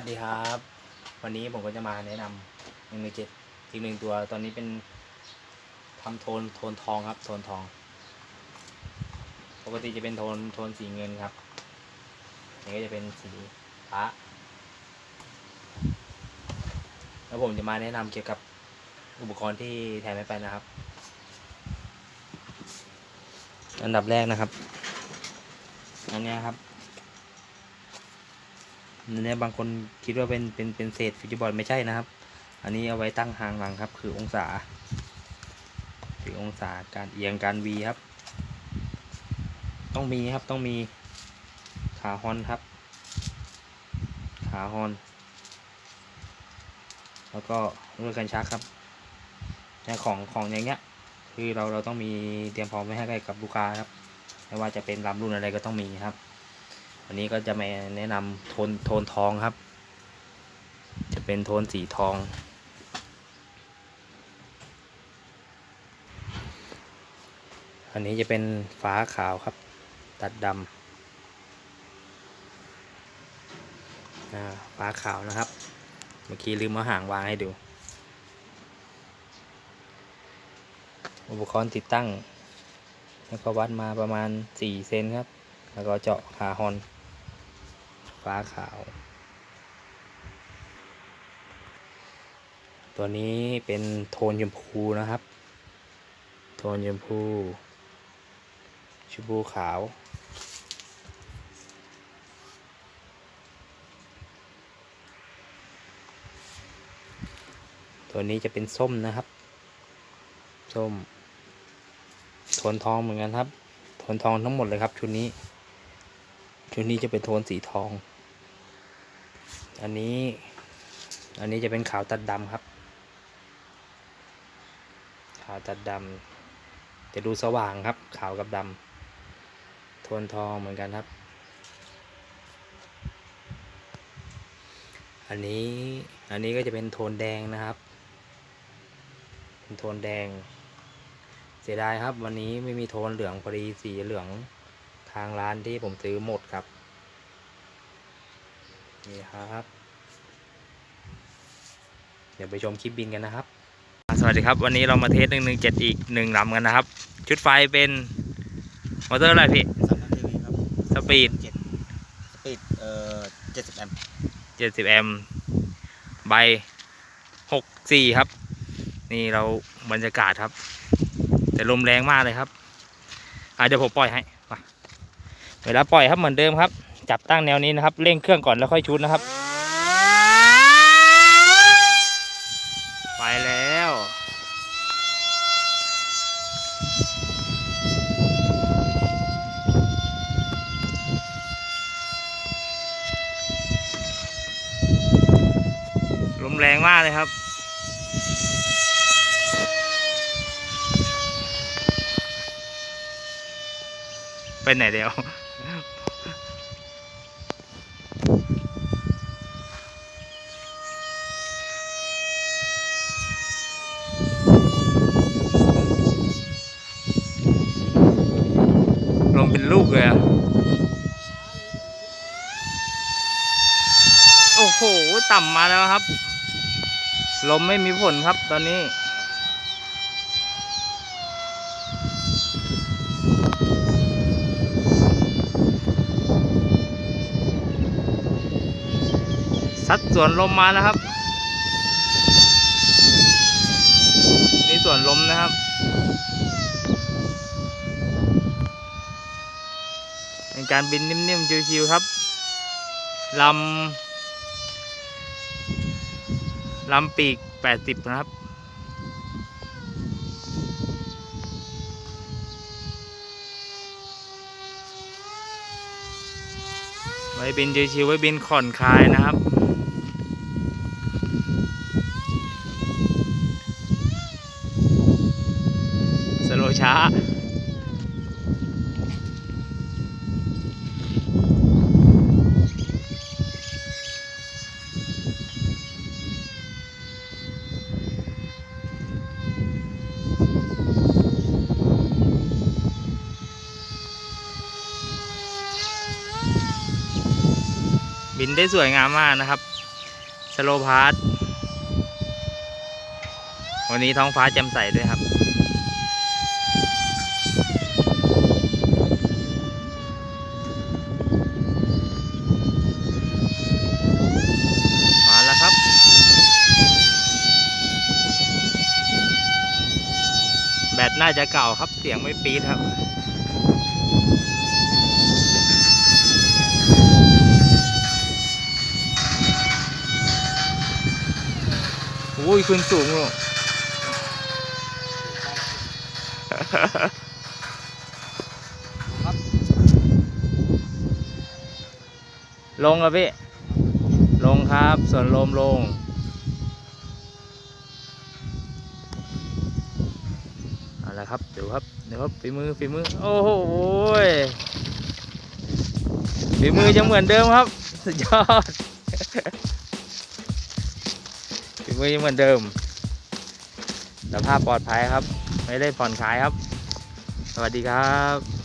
สวัสดีครับ วันนี้ผมก็จะมาแนะนำหนึ่งในเจ็ดอีกหนึ่งตัวตอนนี้เป็นทำโทนโทนทองครับ โทนทอง ปกติจะเป็นโทนโทนสีเงินครับนนี้ก็จะเป็นสีฟ้าแล้วผมจะมาแนะนำเกี่ยวกับอุปกรณ์ที่แถมไม่ไปนะครับ อันดับแรกนะครับ อันนี้ครับ เนี้ยบางคนคิดว่าเป็นเป็นเป็นเศษฟิวเจอร์บอร์ดไม่ใช่นะครับ อันนี้เอาไว้ตั้งหางหลังครับ คือองศาคือองศาการเอียงการวีครับ ต้องมีครับต้องมีขาฮอนครับ ขาฮอนแล้วก็ลูกกันชักครับแต่ของของอย่างเงี้ย คือเราเราต้องมีเตรียมพร้อมไว้ให้กับลูกค้าครับ ไม่ว่าจะเป็นลำรุ่นอะไรก็ต้องมีครับ วันนี้ก็จะมาแนะนำโทนโทนทองครับ จะเป็นโทนสีทอง อันนี้จะเป็นฟ้าขาวครับ ตัดดำฟ้าขาวนะครับ เมื่อกี้ลืมเอาหางวางให้ดู อุปกรณ์ติดตั้ง แล้วก็วัดมาประมาณ 4 เซนครับแล้วก็เจาะขาฮอน ฟ้าขาว ตัวนี้เป็นโทนชมพูนะครับ โทนชมพูชมพูขาว ตัวนี้จะเป็นส้มนะครับ ส้ม โทนทองเหมือนกันครับ โทนทองทั้งหมดเลยครับชุดนี้ชุดนี้จะเป็นโทนสีทอง อันนี้ อันนี้จะเป็นขาวตัดดำครับ ขาวตัดดำจะดูสว่างครับ ขาวกับดำโทนทองเหมือนกันครับ อันนี้อันนี้ก็จะเป็นโทนแดงนะครับ เป็นโทนแดง เสียดายครับ วันนี้ไม่มีโทนเหลืองพอดีสีเหลืองทางร้านที่ผมซื้อหมดครับ นี่ครับ เดี๋ยวไปชมคลิปบินกันนะครับ สวัสดีครับ วันนี้เรามาเทสหนึ่งหนึ่งเจ็ดอีกหนึ่งลำกันนะครับ ชุดไฟเป็นมอเตอร์อะไรพี่สามพันทีวีครับสปีดเจ็ดสปีดเอ่อเจ็ดสิบแอมป์เจ็ดสิบแอมป์ใบหกสี่ครับ นี่เราบรรยากาศครับ แต่ลมแรงมากเลยครับอะเดี๋ยวผมปล่อยให้มาเวลาปล่อยครับเหมือนเดิมครับ จับตั้งแนวนี้นะครับเร่งเครื่องก่อนแล้วค่อยชุดนะครับ ไปแล้ว ลมแรงมากเลยครับไปไหนเดียว ลมเป็นลูกเลยอะ โอ้โห ต่ำมาแล้วครับ ลมไม่มีผลครับตอนนี้สัดส่วนลมมาแล้วครับนี่ส่วนลมนะครับ เป็นการบินนิ่มๆ ชิวๆครับลำ ลำปีก 80 นะครับ ไว้บินชิวๆไว้บินผ่อนคลายนะครับสโลช้า นได้สวยงามมากนะครับ สโลพาร์ทวันนี้ท้องฟ้าแจ่มใสด้วยครับ มาแล้วครับ แบตน่าจะเก่าครับเสียงไม่ปี๊ดครับ โอ้ยขึ้นสูงลูกครับลงครับพี่ ลงครับส่วนลมลง เอาละครับเดี๋ยวครับเดี๋ยวครับฝีมือฝีมือ โอ้โหฝีมือยังเหมือนเดิมครับ สุดยอด มือยังเหมือนเดิม สภาพปลอดภัยครับ ไม่ได้ผ่อนคลายครับ สวัสดีครับ